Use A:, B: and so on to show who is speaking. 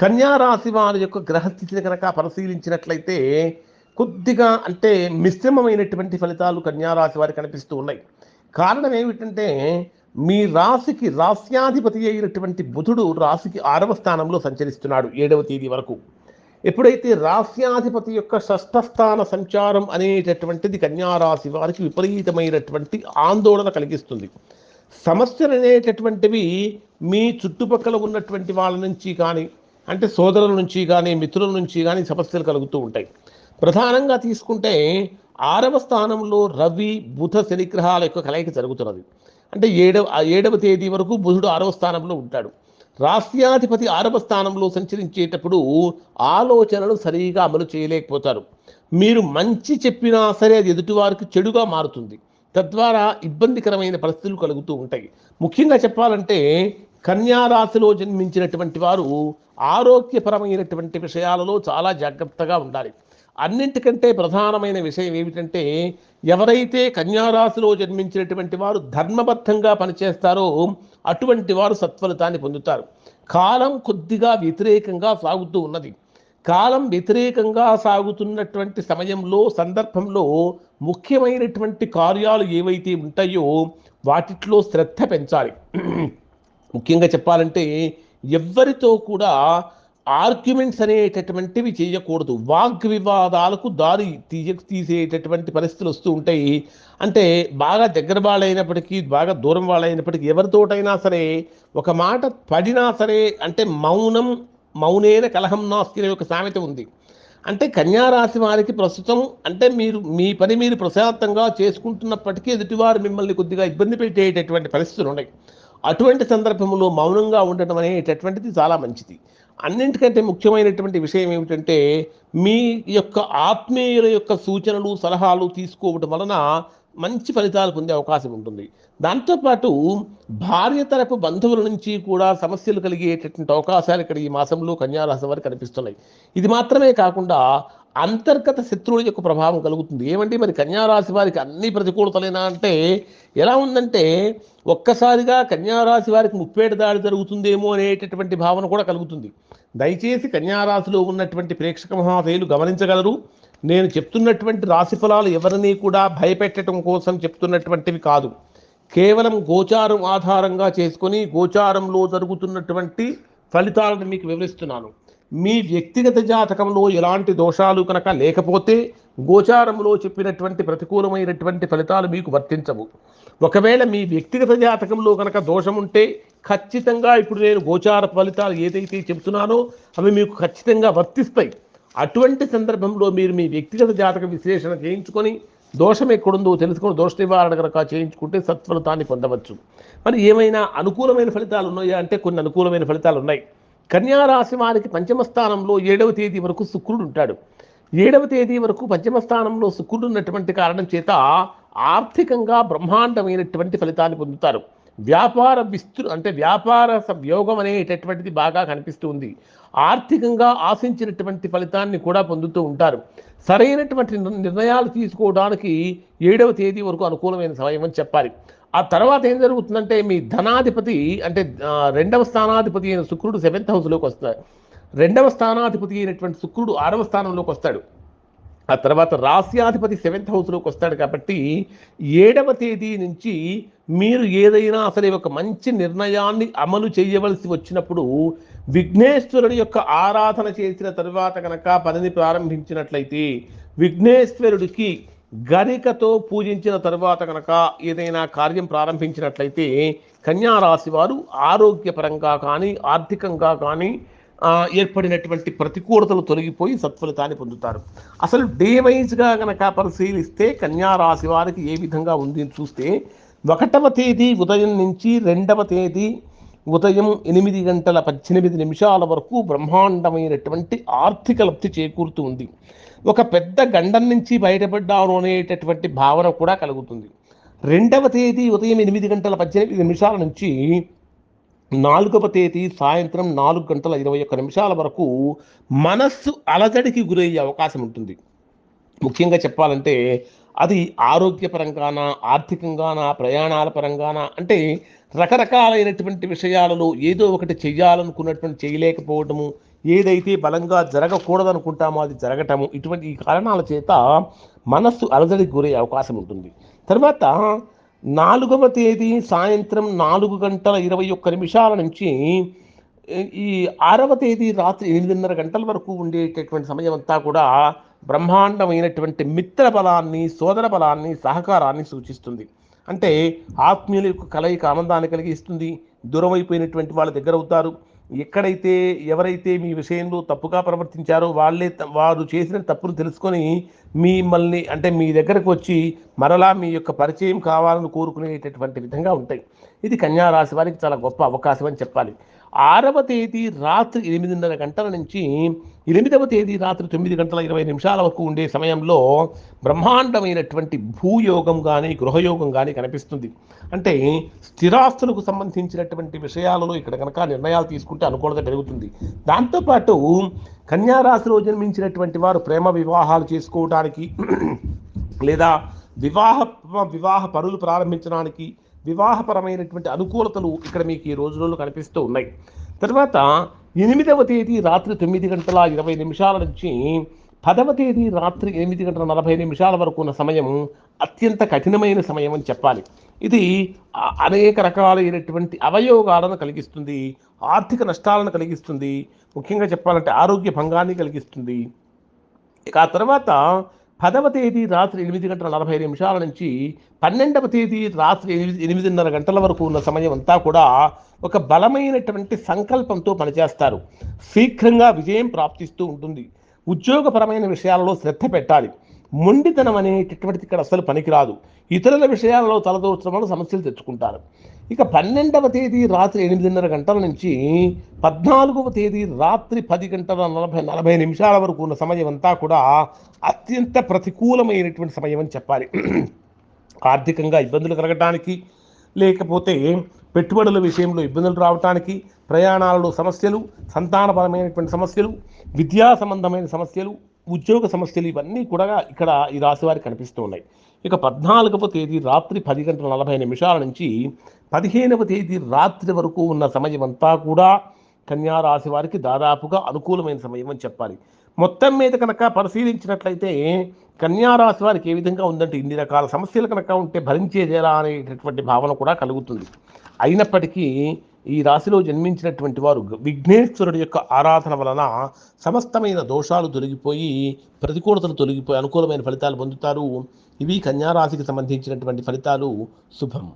A: కన్యారాశి వారి యొక్క గ్రహస్థితిని కనుక పరిశీలించినట్లయితే కొద్దిగా అంటే మిశ్రమమైనటువంటి ఫలితాలు కన్యారాశి వారికి కనిపిస్తూ ఉన్నాయి. కారణం ఏమిటంటే మీ రాశికి రాస్యాధిపతి అయినటువంటి బుధుడు రాశికి ఆరవ స్థానంలో సంచరిస్తున్నాడు ఏడవ తేదీ వరకు. ఎప్పుడైతే రాస్యాధిపతి యొక్క షష్ఠస్థాన సంచారం అనేటటువంటిది కన్యారాశి వారికి విపరీతమైనటువంటి ఆందోళన కలిగిస్తుంది. సమస్యలు అనేటటువంటివి మీ చుట్టుపక్కల ఉన్నటువంటి వాళ్ళ నుంచి కానీ అంటే సోదరుల నుంచి కానీ మిత్రుల నుంచి కానీ సమస్యలు కలుగుతూ ఉంటాయి. ప్రధానంగా తీసుకుంటే ఆరవ స్థానంలో రవి బుధ శనిగ్రహాల యొక్క కలయిక జరుగుతున్నది. అంటే ఏడవ ఏడవ తేదీ వరకు బుధుడు ఆరవ స్థానంలో ఉంటాడు. రాష్ట్రాధిపతి ఆరవ స్థానంలో సంచరించేటప్పుడు ఆలోచనలు సరిగా అమలు చేయలేకపోతారు. మీరు మంచి చెప్పినా సరే అది ఎదుటివారికి చెడుగా మారుతుంది. తద్వారా ఇబ్బందికరమైన పరిస్థితులు కలుగుతూ ఉంటాయి. ముఖ్యంగా చెప్పాలంటే కన్యారాశిలో జన్మించినటువంటి వారు ఆరోగ్యపరమైనటువంటి విషయాలలో చాలా జాగ్రత్తగా ఉండాలి. అన్నింటికంటే ప్రధానమైన విషయం ఏమిటంటే ఎవరైతే కన్యారాశిలో జన్మించినటువంటి వారు ధర్మబద్ధంగా పనిచేస్తారో అటువంటి వారు సత్ఫలితాన్ని పొందుతారు. కాలం కొద్దిగా వ్యతిరేకంగా సాగుతూ ఉన్నది. కాలం వ్యతిరేకంగా సాగుతున్నటువంటి సమయంలో సందర్భంలో ముఖ్యమైనటువంటి కార్యాలు ఏవైతే ఉంటాయో వాటిట్లో శ్రద్ధ పెంచాలి. ముఖ్యంగా చెప్పాలంటే ఎవ్వరితో కూడా ఆర్గ్యుమెంట్స్ అనేటటువంటివి చేయకూడదు. వాగ్వివాదాలకు దారి తీయ తీసేటటువంటి పరిస్థితులు వస్తూ ఉంటాయి. అంటే బాగా దగ్గర వాళ్ళైనప్పటికీ బాగా దూరం వాళ్ళైనప్పటికీ ఎవరితోటైనా సరే ఒక మాట పడినా సరే అంటే మౌనం మౌనేన కలహం నాస్తి అనే ఒక సామెత ఉంది. అంటే కన్యారాశి వారికి ప్రస్తుతం అంటే మీరు మీ పని మీరు ప్రశాంతంగా చేసుకుంటున్నప్పటికీ ఎదుటివారు మిమ్మల్ని కొద్దిగా ఇబ్బంది పెట్టేటటువంటి పరిస్థితులు ఉన్నాయి. అటువంటి సందర్భంలో మౌనంగా ఉండటం అనేటటువంటిది చాలా మంచిది. అన్నింటికంటే ముఖ్యమైనటువంటి విషయం ఏమిటంటే మీ యొక్క ఆత్మీయుల యొక్క సూచనలు సలహాలు తీసుకోవడం వలన మంచి ఫలితాలు పొందే అవకాశం ఉంటుంది. దాంతోపాటు భార్య తరపు బంధువుల నుంచి కూడా సమస్యలు కలిగేటటువంటి అవకాశాలు ఇక్కడ ఈ మాసంలో కన్యారాశి వారికి కనిపిస్తున్నాయి. ఇది మాత్రమే కాకుండా అంతర్గత శత్రువుల యొక్క ప్రభావం కలుగుతుంది. ఏమంటే మరి కన్యారాశి వారికి అన్ని ప్రతికూలతలేనా అంటే ఎలా ఉందంటే ఒక్కసారిగా కన్యారాశి వారికి ముప్పేట దాడి జరుగుతుందేమో అనేటటువంటి భావన కూడా కలుగుతుంది. దయచేసి కన్యారాశిలో ఉన్నటువంటి ప్రేక్షక మహాశయులు గమనించగలరు. నేను చెప్తున్నటువంటి రాశి ఫలాలు ఎవరిని కూడా భయపెట్టడం కోసం చెప్తున్నటువంటివి కాదు. కేవలం గోచారం ఆధారంగా చేసుకొని గోచారంలో జరుగుతున్నటువంటి ఫలితాలను మీకు వివరిస్తున్నాను. మీ వ్యక్తిగత జాతకంలో ఎలాంటి దోషాలు కనుక లేకపోతే గోచారంలో చెప్పినటువంటి ప్రతికూలమైనటువంటి ఫలితాలు మీకు వర్తించవు. ఒకవేళ మీ వ్యక్తిగత జాతకంలో కనుక దోషం ఉంటే ఖచ్చితంగా ఇప్పుడు నేను గోచార ఫలితాలు ఏదైతే చెబుతున్నానో అవి మీకు ఖచ్చితంగా వర్తిస్తాయి. అటువంటి సందర్భంలో మీరు మీ వ్యక్తిగత జాతక విశ్లేషణ చేయించుకొని దోషం ఎక్కడుందో తెలుసుకొని దోష నివారణ కనుక చేయించుకుంటే సత్ఫలితాన్ని పొందవచ్చు. మరి ఏమైనా అనుకూలమైన ఫలితాలు ఉన్నాయా? అంటే కొన్ని అనుకూలమైన ఫలితాలు ఉన్నాయి. కన్యారాశి వారికి పంచమ స్థానంలో ఏడవ తేదీ వరకు శుక్రుడు ఉంటాడు. ఏడవ తేదీ వరకు పంచమ స్థానంలో శుక్రుడు ఉన్నటువంటి కారణం చేత ఆర్థికంగా బ్రహ్మాండమైనటువంటి ఫలితాన్ని పొందుతారు. వ్యాపార విస్తృ అంటే వ్యాపార యోగం అనేటటువంటిది బాగా కనిపిస్తుంది ఆర్థికంగా ఆశించినటువంటి ఫలితాన్ని కూడా పొందుతూ ఉంటారు. సరైనటువంటి నిర్ణయాలు తీసుకోవడానికి ఏడవ తేదీ వరకు అనుకూలమైన సమయం అని చెప్పాలి. ఆ తర్వాత ఏం జరుగుతుందంటే మీ ధనాధిపతి అంటే రెండవ స్థానాధిపతి అయిన శుక్రుడు సెవెంత్ హౌస్లోకి వస్తాడు. రెండవ స్థానాధిపతి అయినటువంటి శుక్రుడు ఆరవ స్థానంలోకి వస్తాడు. ఆ తర్వాత రాస్యాధిపతి సెవెంత్ హౌస్లోకి వస్తాడు కాబట్టి ఏడవ తేదీ నుంచి మీరు ఏదైనా అసలు ఒక మంచి నిర్ణయాన్ని అమలు చేయవలసి వచ్చినప్పుడు విఘ్నేశ్వరుడి యొక్క ఆరాధన చేసిన తరువాత కనుక పనిని ప్రారంభించినట్లయితే విఘ్నేశ్వరుడికి గరికతో పూజించిన తరువాత కనుక ఏదైనా కార్యం ప్రారంభించినట్లయితే కన్యారాశి వారు ఆరోగ్యపరంగా కానీ ఆర్థికంగా కానీ ఏర్పడినటువంటి ప్రతికూలతలు తొలగిపోయి సత్ఫలితాన్ని పొందుతారు. అసలు డే వైజ్గా కనుక పరిశీలిస్తే కన్యారాశి వారికి ఏ విధంగా ఉంది చూస్తే ఒకటవ తేదీ ఉదయం నుంచి రెండవ తేదీ ఉదయం ఎనిమిది గంటల పద్దెనిమిది నిమిషాల వరకు బ్రహ్మాండమైనటువంటి ఆర్థిక లబ్ధి చేకూరుతూ ఉంది. ఒక పెద్ద గండం నుంచి బయటపడ్డాను అనేటటువంటి భావన కూడా కలుగుతుంది. రెండవ తేదీ ఉదయం ఎనిమిది గంటల పద్దెనిమిది నిమిషాల నుంచి నాలుగవ తేదీ సాయంత్రం నాలుగు గంటల ఇరవై ఒక్క నిమిషాల వరకు మనస్సు అలజడికి గురయ్యే అవకాశం ఉంటుంది. ముఖ్యంగా చెప్పాలంటే అది ఆరోగ్యపరంగానా ఆర్థికంగానా ప్రయాణాల పరంగానా అంటే రకరకాలైనటువంటి విషయాలలో ఏదో ఒకటి చేయాలనుకున్నటువంటి చేయలేకపోవటము ఏదైతే బలంగా జరగకూడదనుకుంటామో అది జరగటము ఇటువంటి ఈ కారణాల చేత మనస్సు అలజడికి గురయ్యే అవకాశం ఉంటుంది. తర్వాత నాలుగవ తేదీ సాయంత్రం నాలుగు గంటల ఇరవై ఒక్క నిమిషాల నుంచి ఈ ఆరవ తేదీ రాత్రి ఎనిమిదిన్నర గంటల వరకు ఉండేటటువంటి సమయం అంతా కూడా బ్రహ్మాండమైనటువంటి మిత్ర బలాన్ని సోదర బలాన్ని సహకారాన్ని సూచిస్తుంది. అంటే ఆత్మీయుల యొక్క కలయిక ఆనందాన్ని కలిగిస్తుంది దూరం అయిపోయినటువంటి వాళ్ళ దగ్గర అవుతారు. ఎక్కడైతే ఎవరైతే మీ విషయంలో తప్పుగా ప్రవర్తించారో వాళ్ళే వారు చేసిన తప్పును తెలుసుకొని మిమ్మల్ని అంటే మీ దగ్గరకు వచ్చి మరలా మీ యొక్క పరిచయం కావాలని కోరుకునేటటువంటి విధంగా ఉంటాయి. ఇది కన్యా రాశి వారికి చాలా గొప్ప అవకాశం అని చెప్పాలి. ఆరవ తేదీ రాత్రి ఎనిమిదిన్నర గంటల నుంచి ఎనిమిదవ తేదీ రాత్రి తొమ్మిది గంటల ఇరవై నిమిషాల వరకు ఉండే సమయంలో బ్రహ్మాండమైనటువంటి భూయోగం కానీ గృహయోగం కానీ కనిపిస్తుంది. అంటే స్థిరాస్తులకు సంబంధించినటువంటి విషయాలలో ఇక్కడ కనుక నిర్ణయాలు తీసుకుంటే అనుకూలత పెరుగుతుంది. దాంతోపాటు కన్యారాశిలో జన్మించినటువంటి వారు ప్రేమ వివాహాలు చేసుకోవడానికి లేదా వివాహ వివాహ పనులు ప్రారంభించడానికి వివాహపరమైనటువంటి అనుకూలతలు ఇక్కడ మీకు ఈ రోజులలో కనిపిస్తూ ఉన్నాయి. తర్వాత ఎనిమిదవ తేదీ రాత్రి తొమ్మిది గంటల ఇరవై నిమిషాల నుంచి పదవ తేదీ రాత్రి ఎనిమిది గంటల నలభై నిమిషాల వరకు ఉన్న సమయం అత్యంత కఠినమైన సమయం అని చెప్పాలి. ఇది అనేక రకాలైనటువంటి అవయోగాలను కలిగిస్తుంది ఆర్థిక నష్టాలను కలిగిస్తుంది ముఖ్యంగా చెప్పాలంటే ఆరోగ్య భంగాన్ని కలిగిస్తుంది. ఇక ఆ తర్వాత పదవ తేదీ రాత్రి ఎనిమిది గంటల నలభై నిమిషాల నుంచి పన్నెండవ తేదీ రాత్రి ఎనిమిది ఎనిమిదిన్నర గంటల వరకు ఉన్న సమయం అంతా కూడా ఒక బలమైనటువంటి సంకల్పంతో పనిచేస్తారు. శీఘ్రంగా విజయం ప్రాప్తిస్తూ ఉంటుంది. ఉద్యోగపరమైన విషయాలలో శ్రద్ధ పెట్టాలి. మొండితనం అనేటటువంటిది ఇక్కడ అసలు పనికిరాదు. ఇతరుల విషయాలలో తలదోచడం వల్ల సమస్యలు తెచ్చుకుంటారు. ఇక పన్నెండవ తేదీ రాత్రి ఎనిమిదిన్నర గంటల నుంచి పద్నాలుగవ తేదీ రాత్రి పది గంటల నలభై నలభై నిమిషాల వరకు ఉన్న సమయం అంతా కూడా అత్యంత ప్రతికూలమైనటువంటి సమయం అని చెప్పాలి. ఆర్థికంగా ఇబ్బందులు కలగటానికి లేకపోతే పెట్టుబడుల విషయంలో ఇబ్బందులు రావటానికి ప్రయాణాలలో సమస్యలు సంతానపరమైనటువంటి సమస్యలు విద్యా సంబంధమైన సమస్యలు ఉద్యోగ సమస్యలు ఇవన్నీ కూడా ఇక్కడ ఈ రాశి వారికి కనిపిస్తూ ఉన్నాయి. ఇక పద్నాలుగవ తేదీ రాత్రి పది గంటల నలభై నిమిషాల నుంచి పదిహేనవ తేదీ రాత్రి వరకు ఉన్న సమయం అంతా కూడా కన్యారాశి వారికి దాదాపుగా అనుకూలమైన సమయం అని చెప్పాలి. మొత్తం మీద కనుక పరిశీలించినట్లయితే కన్యారాశి వారికి ఏ విధంగా ఉందంటే ఇన్ని రకాల సమస్యలు కనుక ఉంటే భరించేదేలా అనేటటువంటి భావన కూడా కలుగుతుంది. అయినప్పటికీ ఈ రాశిలో జన్మించినటువంటి వారు విఘ్నేశ్వరుడి యొక్క ఆరాధన వలన సమస్తమైన దోషాలు తొలగిపోయి ప్రతికూలతలు తొలగిపోయి అనుకూలమైన ఫలితాలు పొందుతారు. ఇవి కన్యా రాశికి సంబంధించినటువంటి ఫలితాలు. శుభం.